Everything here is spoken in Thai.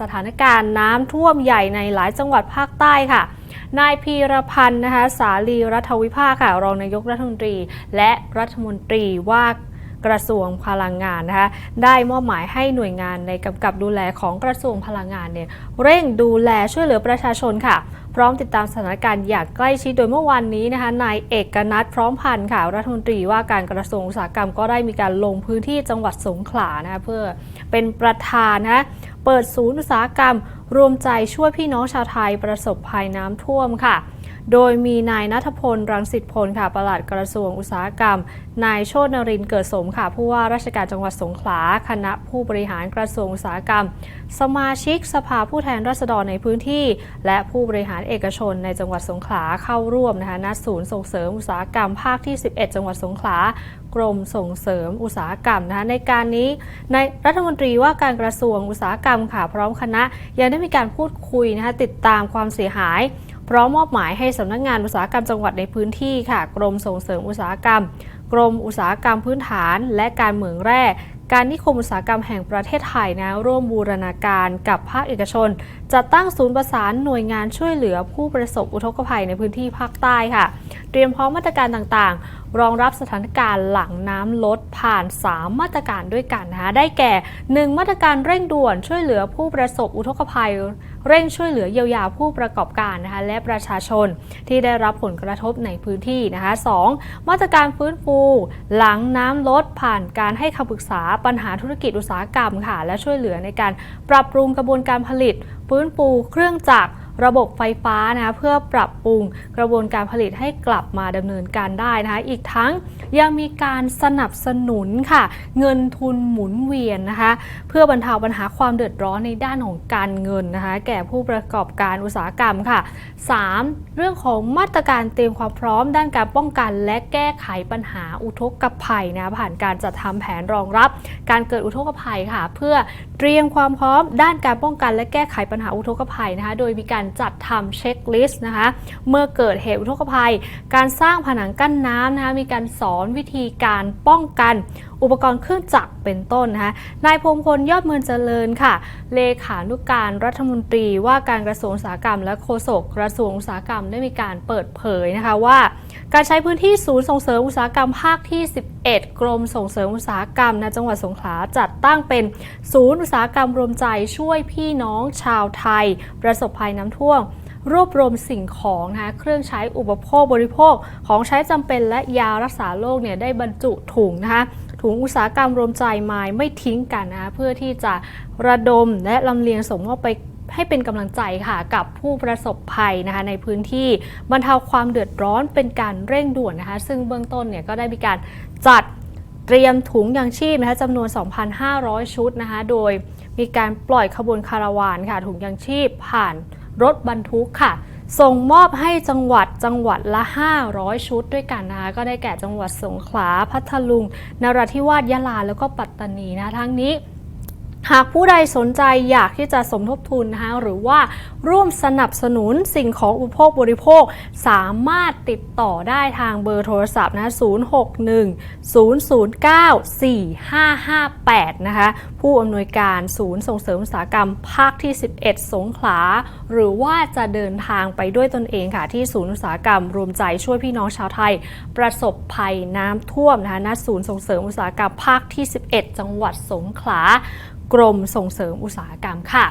สถานการณ์น้ำท่วมใหญ่ในหลายจังหวัดภาคใต้ค่ะ นายพีรพันธ์นะคะสาลีรัฐวิภาค่ะ รองนายกรัฐมนตรี และรัฐมนตรีว่ากระทรวงพลังงานนะคะได้มอบหมายให้หน่วยงานในกำกับดูแลของกระทรวงพลังงานเนี่ยเร่งดูแลช่วยเหลือประชาชนค่ะ พร้อมติดตามสถานการณ์อย่างใกล้ชิดโดยเมื่อวานนี้นะคะนายเอกนัทพร้อมพันธ์ค่ะ รัฐมนตรีว่าการกระทรวงอุตสาหกรรมก็ได้มีการลงพื้นที่จังหวัดสงขลานะคะเพื่อเป็นประธานนะ เปิดศูนย์อุตสาหกรรม รวมใจช่วยพี่น้องชาวไทยประสบภัยน้ำท่วมค่ะ โดยมีนายนัทพล รังสิตพลค่ะประหลัดกระทรวงอุตสาหกรรม นายโชตนรินเกิดสมค่ะผู้ว่าราชการจังหวัดสงขลา คณะผู้บริหารกระทรวงอุตสาหกรรม สมาชิกสภาผู้แทนราษฎรในพื้นที่ และผู้บริหารเอกชนในจังหวัดสงขลาเข้าร่วมนะคะณศูนย์ส่งเสริมอุตสาหกรรมภาคที่ 11 จังหวัดสงขลากรมส่งเสริมอุตสาหกรรมนะคะในการนี้ในรัฐมนตรีว่าการกระทรวงอุตสาหกรรมค่ะพร้อมคณะยังได้มีการพูดคุยนะคะติดตามความเสียหาย พร้อมมอบหมายให้สำนักงานอุตสาหกรรมจังหวัดในพื้นที่ค่ะ กรมส่งเสริมอุตสาหกรรม กรมอุตสาหกรรมพื้นฐาน และการเหมืองแร่การนิคมอุตสาหกรรมแห่งประเทศไทยนะร่วมบูรณาการกับภาคเอกชน จัดตั้งศูนย์ประสานหน่วยงานช่วยเหลือผู้ประสบอุทกภัยในพื้นที่ภาคใต้ค่ะ เตรียมพร้อมมาตรการต่างๆ รองรับสถานการณ์หลังน้ำลดผ่าน 3 มาตรการด้วยกันนะคะได้แก่ 1 มาตรการเร่งด่วนช่วยเหลือผู้ประสบอุทกภัย เร่งช่วยเหลือเยียวยาผู้ประกอบการนะคะและประชาชนที่ได้รับผลกระทบในพื้นที่นะคะ 2. มาตรการฟื้นฟู หลังน้ำลดผ่านการให้คำปรึกษาปัญหาธุรกิจอุตสาหกรรมค่ะและช่วยเหลือในการปรับปรุงกระบวนการผลิต ฟื้นฟูเครื่องจักร ระบบไฟฟ้านะเพื่อปรับปรุงกระบวนการผลิตให้กลับมาดำเนินการได้นะคะอีกทั้งยังมีการสนับสนุนค่ะ เงินทุนหมุนเวียนนะคะเพื่อบรรเทาปัญหาความเดือดร้อนในด้านของการเงินนะคะแก่ผู้ประกอบการอุตสาหกรรมค่ะ 3. เรื่องของมาตรการเตรียมความพร้อมด้านการป้องกันและแก้ไขปัญหาอุทกภัยนะผ่านการจัดทำแผนรองรับ การเกิดอุทกภัยค่ะ เพื่อ เตรียมความพร้อมด้านการป้องกันและแก้ไขปัญหาอุทกภัยนะคะ โดยมีการจัดทำเช็คลิสต์นะคะ เมื่อเกิดเหตุอุทกภัย การสร้างผนังกั้นน้ำนะคะ มีการสอนวิธีการป้องกัน อุปกรณ์เครื่องจักรเป็นต้นนะคะ นายพงพลยอดเมืองเจริญค่ะ เลขานุการรัฐมนตรีว่าการกระทรวงอุตสาหกรรม และโฆษกกระทรวงอุตสาหกรรมได้มีการเปิดเผยนะคะว่า การใช้พื้นที่ศูนย์ส่งเสริมอุตสาหกรรมภาคที่ 11 กรมส่งเสริมอุตสาหกรรมในจังหวัดสงขลาจัดตั้งเป็นศูนย์อุตสาหกรรมรวมใจช่วยพี่น้องชาวไทย ประสบภัยน้ำท่วมรวบรวมสิ่งของนะคะเครื่องใช้อุปโภคบริโภค ของใช้จำเป็นและยารักษาโรคเนี่ยได้บรรจุถุงนะคะถุงอุตสาหกรรมรวมใจไม้ไม่ทิ้งกันนะคะเพื่อที่จะระดมและลำเลียงส่งมอบไป ให้เป็นกำลังใจค่ะกับผู้ประสบภัยนะคะในพื้นที่บรรเทาความเดือดร้อนเป็นการเร่งด่วนนะคะ ซึ่งเบื้องต้นเนี่ยก็ได้มีการจัดเตรียมถุงยางชีพนะคะจำนวน 2,500 ชุดนะคะโดยมีการปล่อยขบวนคาราวานค่ะถุงยางชีพผ่านรถบรรทุกค่ะ ส่งมอบให้จังหวัดจังหวัดละ 500 ชุดด้วยกันนะคะก็ได้แก่จังหวัดสงขลาพัทลุงนราธิวาสยะลาแล้วก็ปัตตานีนะทั้งนี้ หากผู้ใดสนใจอยากที่จะสมทบทุนนะคะหรือว่าร่วมสนับสนุนสิ่งของอุปโภคบริโภค สามารถติดต่อได้ทางเบอร์โทรศัพท์นะ 061 009 4558 นะคะ ผู้อำนวยการศูนย์ส่งเสริมอุตสาหกรรมภาคที่ 11 สงขลา หรือว่าจะเดินทางไปด้วยตนเองค่ะ ที่ศูนย์อุตสาหกรรมรวมใจช่วยพี่น้องชาวไทย ประสบภัยน้ำท่วมนะคะณศูนย์ส่งเสริมอุตสาหกรรมภาคที่ 11 จังหวัดสงขลา กรมส่งเสริมอุตสาหกรรมค่ะ